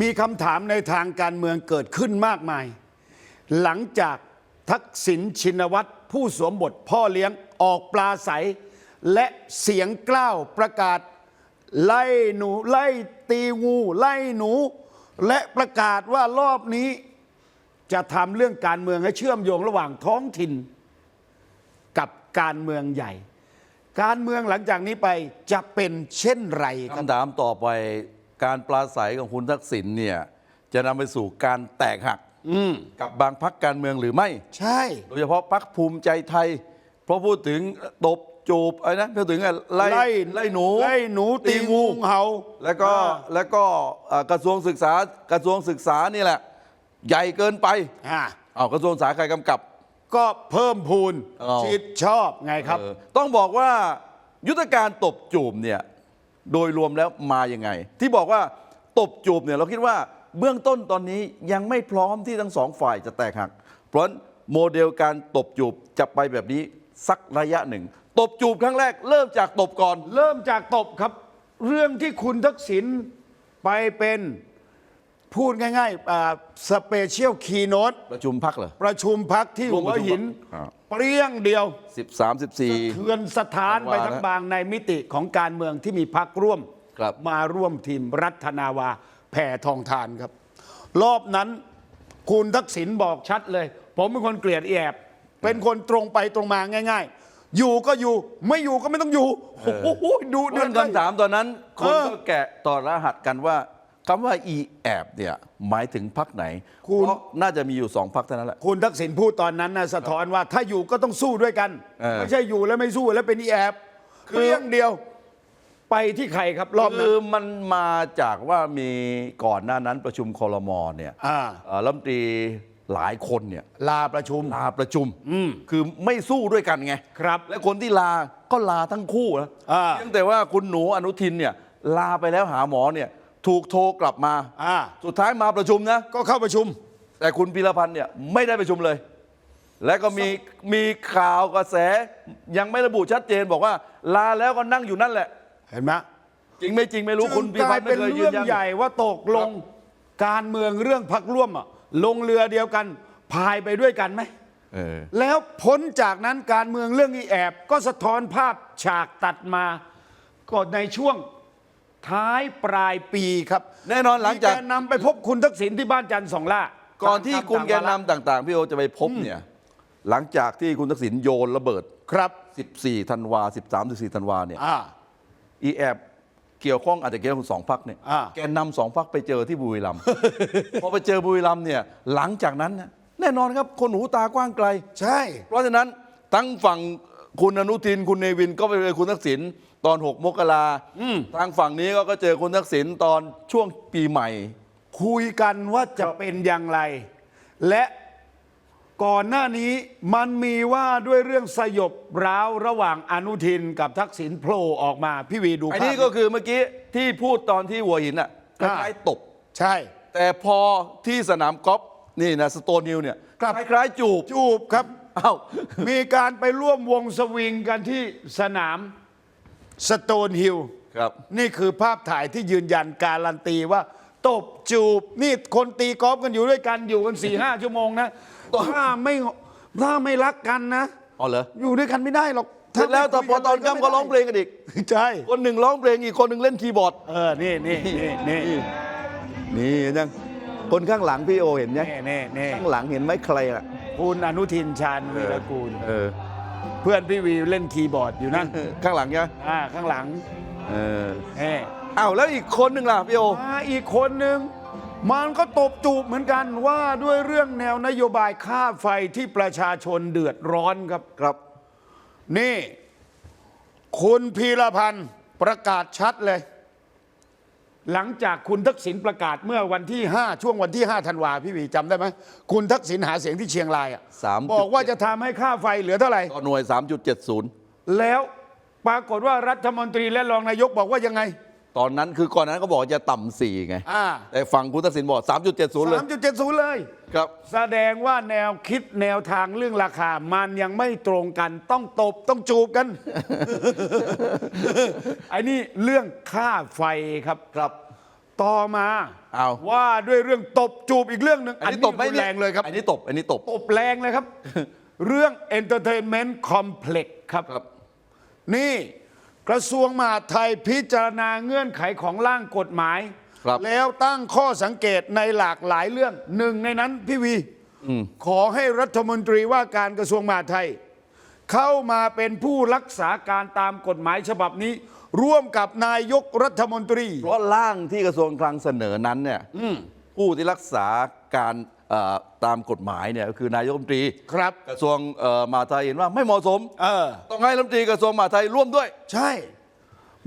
มีคำถามในทางการเมืองเกิดขึ้นมากมาย หลังจากทักษิณชินวัตรผู้สวมบทพ่อเลี้ยงออกปลาใส และเสียงกล้าวประกาศ ไล่หนูไล่ตีงูไล่หนู และประกาศว่ารอบนี้ จะทำเรื่องการเมืองให้เชื่อมโยงระหว่างท้องถิ่น กับการเมืองใหญ่ การเมืองหลังจากนี้ไปจะเป็นเช่นไรครับ คำถามต่อไป การปราศัยของคุณทักษิณเนี่ยจะนำไปสู่การแตกหักกับบางพักการเมืองหรือไม่ ใช่ โดยเฉพาะพักภูมิใจไทย เพราะพูดถึงตบจูบอะไรนะพูดถึงอะไรไล่ไล่ไล่หนูไล่หนูตีงูเห่าแล้วก็อ่าแล้วก็เอ่อกระทรวงศึกษากระทรวงศึกษานี่แหละ ใหญ่เกินไปอ่าเอาวกระทรวงศึกษาใครกำกับ ก็เพิ่มพูนอ้าวชิดชอบไงครับเออต้องบอกว่ายุทธการตบจูบเนี่ย โดยรวมแล้วมายังไง ที่บอกว่าตบจูบเนี่ยเราคิดว่าเบื้องต้นตอนนี้ยังไม่พร้อมที่ทั้งสองฝ่ายจะแตกหัก เพราะโมเดลการตบจูบจะไปแบบนี้สักระยะหนึ่ง ตบจูบครั้งแรก เริ่มจากตบก่อน เริ่มจากตบครับ เรื่องที่คุณทักษิณไปเป็น พูดง่ายๆสเปเชียลคีโนตประชุมพักเหรอ ประชุมพักที่ร่วมหัปวระชุมหิน อ่า เปรี้ยงเดียว13 14เทือนสถานไปทั้งบางในมิติของการเมืองที่มีพักร่วม ครับ มาร่วมทีมรัฐนาวาแผ่ทองทานครับ รอบนั้นคุณทักษิณบอกชัดเลย ผมเป็นคนเกลียดแอบ เป็นคนตรงไปตรงมาง่าย ๆ อยู่ก็อยู่ไม่อยู่ก็ไม่ต้องอยู่โอ้โหดูเดืเรื่ออนงเลยคำถามตอนนั้น คนเออ ก็แกะต่อรหัสกันว่า คำว่า e แอบเนี่ยหมายถึงพักไหนคุณ เพราะน่าจะมีอยู่สองพักเท่านั้นแหละ คุณทักษิณพูดตอนนั้นนะสะท้อนว่าถ้าอยู่ก็ต้องสู้ด้วยกัน เออ ไม่ใช่อยู่แล้วไม่สู้แล้วเป็นอีแอบคือเรื่องเดียว ไปที่ใครครับรอบนั้คืน อมันมาจากว่ามีก่อนหน้านั้นประชุมคอรมอเนี่ยอ่า เอ่อรัฐมนตรีหลายคนเนี่ยลาประชุม ลาประชุมคือไม่สู้ด้วยกันไง ครับ และคนที่ลาก็ลาทั้งคู่นะอ่า เพียงแต่ว่าคุณหนูอนุทินเนี่ยลาไปแล้วหาหมอเนี่ย ถูกโทรกลับมา อ่า สุดท้ายมาประชุมนะ ก็เข้าประชุม แต่คุณพิรพันธ์เนี่ยไม่ได้ประชุมเลย และก็มีมีข่าวกระแส ยังไม่ระบุชัดเจนบอกว่า ลาแล้วก็นั่งอยู่นั่นแหละ เห็นไหมจริงไม่จริงไม่รู้จึงคุณพิรกพัลานยธ์ไม่เป็นเคยยืเรื่อนงยัน ใหญ่ว่าตกลงการเมืองเรื่องพักร่วมอะลงเรือเดียวกันพายไปด้วยกันไหม เออ แล้วพ้นจากนั้นการเมืองเรื่องอีแอบ ก็สะท้อนภาพฉากตัดมา ก็ในช่วง ท้ายปลายปีครับแน่นอนหลังจาก มีแนำไปพบคุณทักษิณที่บ้านจันทร์สองล่าก่อนที่คุณแกนตามนำต่าง ๆ พี่โอจะไปพบเนี่ยหลังจากที่คุณทักษิณโยนระเบิด ครับ14ธันวา13 14ธันวาเนี่ยอ่า อีแอบเกี่ยวข้องอาจจะเกี่ยวข้องสองพักเนี่ยอ่า แกนนำสองพักไปเจอที่บุรีรัมย์ พอไปเจอบุรีรัมย์เนี่ยหลังจากนั้นเนี่ยแน่นอนครับคนหูตากว้างไกล ใช่ เพราะฉะนั้นทั้งฝั่ง คุณอนุทินคุณเนวินก็ไปเจอคุณทักษิณตอน 6 มกราทางฝั่งนี้ก็เจอคุณทักษิณตอนช่วงปีใหม่ คุยกันว่าจะเป็นอย่างไร และก่อนหน้านี้มันมีว่าด้วยเรื่องสยบร้าวระหว่างอนุทินกับทักษิณโผล่ออกมา พี่วีดูไอ้ภาพนี่ก็คือเมื่อกี้ที่พูดตอนที่หัวหินอะคอ่าล้ายๆตบ ใช่ แต่พอที่สนามกอล์ฟนี่นะสโตนิวเนี่ยครับคล้ายๆจูบจูบครับ อ้าวมีการไปร่วมวงสวิงกันที่สนามสโตนฮิลครับ นี่คือภาพถ่ายที่ยืนยันการันตีว่า ตบจูบ นี่คนตีกอล์ฟกันอยู่ด้วยกันอยู่กันสี่ห้าชั่วโมงนะถ้าไม่ถ้าไม่รักกันนะอ๋อเหรออยู่ด้วยกันไม่ได้หรอกเสร็จแล้วแต่พอตอนค่ำก็ร้องเพลงกันอีกใช่คนหนึ่งร้องเพลงอีกคนหนึ่งเล่นคีย์บอร์ด เออ นี่นี่นี่นี่นี่เห็นยัง คนข้างหลังพี่โอเห็นไหมนี่นี่นี่ข้างหลังเห็นไหมใครอะ คุณอนุทินชาญวีรกูล เออ เพื่อนพี่วีเล่นคีย์บอร์ดอยู่นั่นข้างหลังเนี่ยอ่าข้างหลัง เออเฮ้อ้าวแล้วอีกคนหนึ่งล่ะพี่โอมาอีกคนหนึ่งมันก็ตบจูบเหมือนกันว่าด้วยเรื่องแนวนโยบายค่าไฟที่ประชาชนเดือดร้อนครับครับ นี่ คุณพีรพันธ์ประกาศชัดเลย หลังจากคุณทักษิณประกาศเมื่อวันที่ 5 ช่วงวันที่5ธันวาพี่วีจำได้ไหมคุณทักษิณหาเสียงที่เชียงรายอะสามบอกว่าจะทำให้ค่าไฟเหลือเท่าไหร่ ต่อหน่วย 3.70 แล้วปรากฏว่ารัฐมนตรีและรองนายกบอกว่ายังไง ตอนนั้นคือก่อนนั้นก็บอกจะต่ำสี่ไง อ่า แต่ฝั่งคุณทักษิณบอก 3.70 เลยสามจุดเจ็ดศูนย์เลย ครับ แสดงว่าแนวคิดแนวทางเรื่องราคา มันยังไม่ตรงกันต้องตบต้องจูบกัน ไอ้นี่เรื่องค่าไฟครับครับ ต่อมาเอา ว่าด้วยเรื่องตบจูบอีกเรื่องหนึ่งอันนี้ตบไหมรุนแรงเลยครับ อันนี้ตบ อันนี้ตบ ตบแรงเลยครับ เรื่อง Entertainment Complex ครับ ครับ นี่ กระทรวงมหาดไทยพิจารณาเงื่อนไขของร่างกฎหมาย ครับ แล้วตั้งข้อสังเกตในหลากหลายเรื่องหนึ่งในนั้นพี่วีขอให้รัฐมนตรีว่าการกระทรวงมหาดไทย เข้ามาเป็นผู้รักษาการตามกฎหมายฉบับนี้ ร่วมกับนายกรัฐมนตรี เพราะร่างที่กระทรวงคลังเสนอนั้นเนี่ยผู้ที่รักษาการเอ่อ ตามกฎหมายเนี่ยก็คือนายกรัฐมนตรีครับกระทรวงเอ่อมหาดไทยเห็นว่าไม่เหมาะสมเออต้องให้รัฐมนตรีกระทรวงมหาดไทยร่วมด้วย ใช่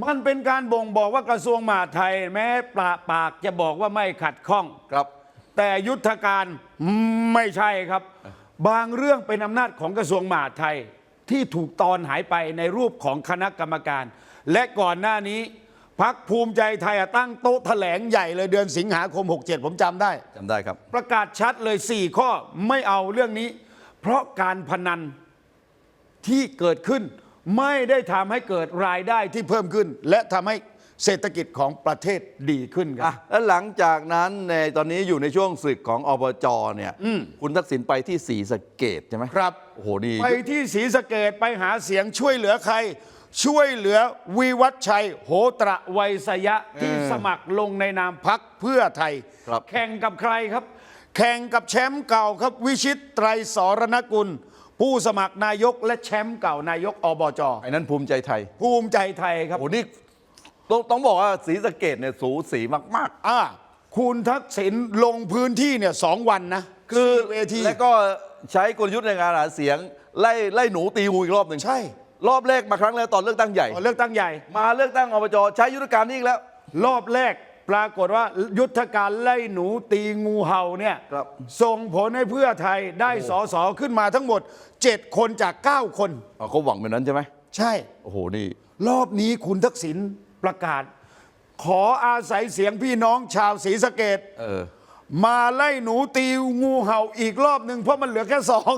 มันเป็นการบ่งบอกว่ากระทรวงมหาดไทย แม้ปากปากจะบอกว่าไม่ขัดข้องครับ แต่ยุทธการไม่ใช่ครับ บางเรื่องเป็นอำนาจของกระทรวงมหาดไทยที่ถูกตอนหายไปในรูปของคณะกรรมการ และก่อนหน้านี้ พักภูมิใจไทยตั้งโต๊ะแถลงใหญ่เลยเดือนสิงหาคม 67 ผมจำได้ จำได้ครับ ประกาศชัดเลย 4 ข้อไม่เอาเรื่องนี้ เพราะการพนันที่เกิดขึ้น ไม่ได้ทำให้เกิดรายได้ที่เพิ่มขึ้น และทำให้เศรษฐกิจของประเทศดีขึ้นคอะรับแล้วหลังจากนั้นในตอนนี้อยู่ในช่วงศึกของอบจเนี่ยคุณทักษิณไปที่ศรีสะเกดใช่ไหมครับ โอ้โหนี่ ไปที่ศรีสะเกดไปหาเสียงช่วยเหลือใคร ช่วยเหลือวีวัฒชัย โหตระไวยสยะที่สมัครลงในนามพักเพื่อไทย ครับ แข่งกับใครครับ แข่งกับแชมป์เก่าครับ วิชิตไตรสรณกุล ผู้สมัครนายกและแชมป์เก่านายกอบจไอ้นั้นภูมิใจไทยภูมิใจไทยครับ โอ้โหนี่ต้องต้องบอกว่าศรีสะเกดเนี่ยสูสีมากอ่าคุณทักษิณลงพื้นที่เนี่ยสองวันนะๆ คือเวที แล้วก็ใช้กลยุทธ์ในการหาเสียงไล่ไล่หนูตีงูอีกรอบหนึ่งใช่ รอบแรกมาครั้งแล้วตอนเลือกตั้งใหญ่ก่อนเลือกตั้งใหญ่ มาเลือกตั้งอบจใช้ยุทธการนี้อีกแล้ว รอบแรกปรากฏว่ายุทธการไล่หนูตีงูเห่าเนี่ยครับ ส่งผลให้เพื่อไทยได้สอสอขึ้นมาทั้งหมด 7 คนจาก 9 คน อ๋อเขาหวังแบบนั้นใช่ไหมใช่ โอ้โหนี่ รอบนี้คุณทักษิณประกาศ ขออาศัยเสียงพี่น้องชาวศรีสะเกด เออ มาไล่หนูตีงูเห่าอีกรอบหนึ่งเพราะมันเหลือแค่สอง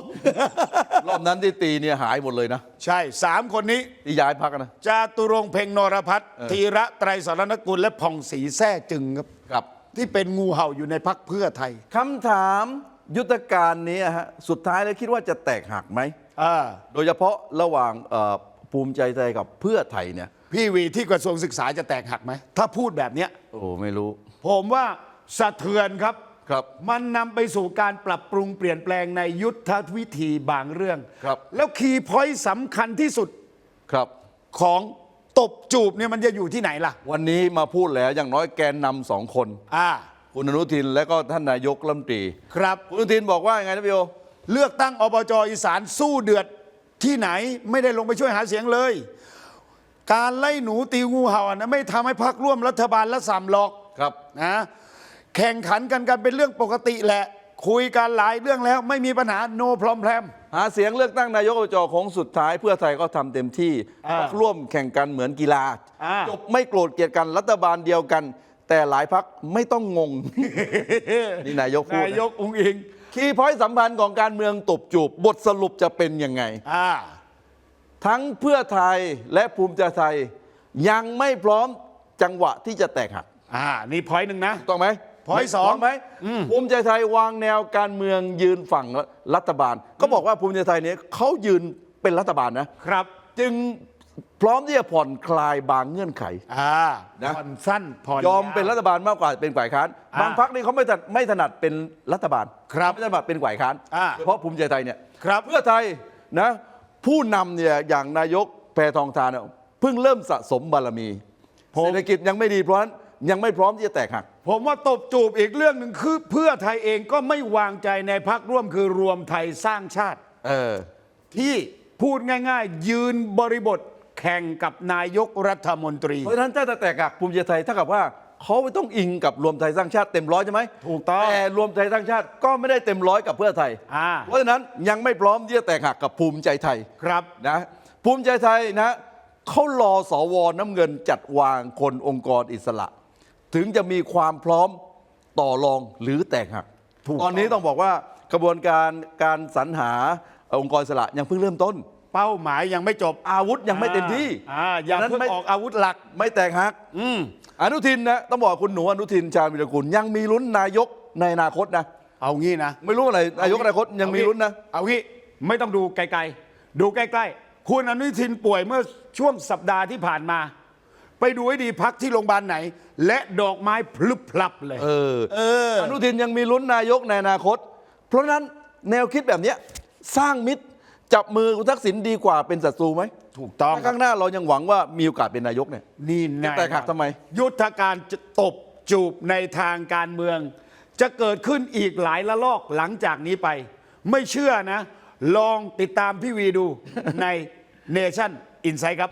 รอบนั้นที่ตีเนี่ยหายหมดเลยนะใช่สามคนนี้ ที่ย้ายพักนะ จาตุรงค์เพ็งนรพัฒน์ธีระไตรสรณกุลและผ่องศรีแท้จึงครับ ครับ ที่เป็นงูเห่าอยู่ในพักเพื่อไทยคำถามยุทธการนี้ฮะสุดท้ายแล้วคิดว่าจะแตกหักไหม อ่าโดยเฉพาะระหว่างเอ่อภูมิใจไทยกับเพื่อไทยเนี่ยพี่วีที่กระทรวงศึกษาจะแตกหักไหม ถ้าพูดแบบเนี้ย โอ้โหไม่รู้ ผมว่า สะเทือนครับ ครับ มันนำไปสู่การปรับปรุงเปลี่ยนแปลงในยุทธวิธีบางเรื่อง ครับ แล้วคีย์พอยต์สำคัญที่สุดครับ ของตบจูบเนี่ยมันจะอยู่ที่ไหนล่ะ วันนี้มาพูดแล้วอย่างน้อยแกนนำสองคน อ่า คุณอนุทินและก็ท่านนายกรัฐมนตรี ครับ คุณอนุทินบอกว่ายังไงนะพี่โอเลือกตั้งอบจอีสานสู้เดือดที่ไหนไม่ได้ลงไปช่วยหาเสียงเลย การไล่หนูตีงูเห่านะไม่ทำให้พักร่วมรัฐบาลละสามหรอก ครับ นะ แข่งขันกันกันเป็นเรื่องปกติแหละ คุยกันหลายเรื่องแล้วไม่มีปัญหาโนพรอมแพรม หาเสียงเลือกตั้งนายกอบจของสุดท้ายเพื่อไทยก็ทำเต็มที่อ่าพักร่วมแข่งกันเหมือนกีฬาอ่า จบไม่โกรธเกลียดกันรัฐบาลเดียวกัน แต่หลายพักไม่ต้องงง นี่นายกพูดนายกองค์อิงคีย์พอยต์สัมพันธ์ของการเมืองตบจูบบทสรุปจะเป็นยังไง อ่า ทั้งเพื่อไทยและภูมิใจไทย ยังไม่พร้อมจังหวะที่จะแตกหักอ่า นี่พอยหนึ่งนะ ถูกต้องไหม point สองพร้มไหมภูมิใจไทยวางแนวการเมืองยืนฝั่งรัฐบาล ก็บอกว่าภูมิใจไทยเนี่ยเขายืนเป็นรัฐบาลนะครับ จึงพร้อมที่จะผ่อนคลายบางเงื่อนไขอ่านะผ่อนสั้นผ่อนยอมเป็นวรัฐบาลมากกว่าเป็นฝ่ายค้านอ่าบางพักนี่เขาไม่ถนัดไม่ถนัดเป็นรัฐบาล ครับไม่ถนัดเป็นฝ่ายค้านอ่าเฉพาะภูมิใจไทยเนี่ยครับเพื่อไทยนะผู้นำเนี่ยอย่างนายกแพทองทานเนี่ยเพิ่งเริ่มสะสมบารมีผมเศรษฐกิจยังไม่ดีเพราะฉะนั้นยังไม่พร้อมที่จะแตกหัก ผมว่าตบจูบอีกเรื่องหนึ่งคือ เพื่อไทยเองก็ไม่วางใจในพักร่วมคือรวมไทยสร้างชาติ เออ ที่พูดง่ายๆ ยืนบริบทแข่งกับนายกรัฐมนตรี เพราะฉะนั้นถ้าจะแตกหักภูมิใจไทยเท่ากับว่าเขาไม่ต้องอิงกับรวมไทยสร้างชาติเต็มร้อยใช่ไหมถูกต้องแต่รวมไทยสร้างชาติก็ไม่ได้เต็มร้อยกับเพื่อไทย อ่า เพราะฉะนั้นยังไม่พร้อมที่จะแตกหักกับภูมิใจไทยครับ นะ ภูมิใจไทยนะเขารอสวน้ำเงินจัดวางคนองค์กรอิสระ ถึงจะมีความพร้อมต่อรองหรือแตกหักถูกตอนนี้ต้องบอกว่ากระบวนการการสรรหาองค์กรอิสระยังเพิ่งเริ่มต้น เป้าหมายยังไม่จบอาวุธยังไม่เต็มที่อ่าอย่าฉะนั้นเพิ่งไม่ออกอาวุธหลักไม่แตกหัก อืมอนุทินนะต้องบอกคุณหนูอนุทินชาญวิรกุลยังมีลุ้นนายกในอนาคตนะ เอางี้นะ ไม่รู้อะไรนายกอนาคตยังมีลุ้นนะ เอางี้ไม่ต้องดูไกลๆ ดูใกล้ ๆ คุณอนุทินป่วยเมื่อช่วงสัปดาห์ที่ผ่านมา ไปดูให้ดีพักที่โรงพยาบาลไหน และดอกไม้พลึบพลับเลย เออเอออนุทินยังมีลุ้นนายกในอนาคต เพราะฉะนั้นแนวคิดแบบเนี้ยสร้างมิตรจับมือคุณทักษิณดีกว่าเป็นศัตรูไหมถูกต้องถ้าข้างหน้าเรายังหวังว่ามีโอกาสเป็นนายกเนี่ยนี่จะแตกหักทำไม ยุทธการจะตบจูบในทางการเมือง จะเกิดขึ้นอีกหลายละลอกหลังจากนี้ไป ไม่เชื่อนะ ลองติดตามพี่วีดูใน Nation Insight ครับ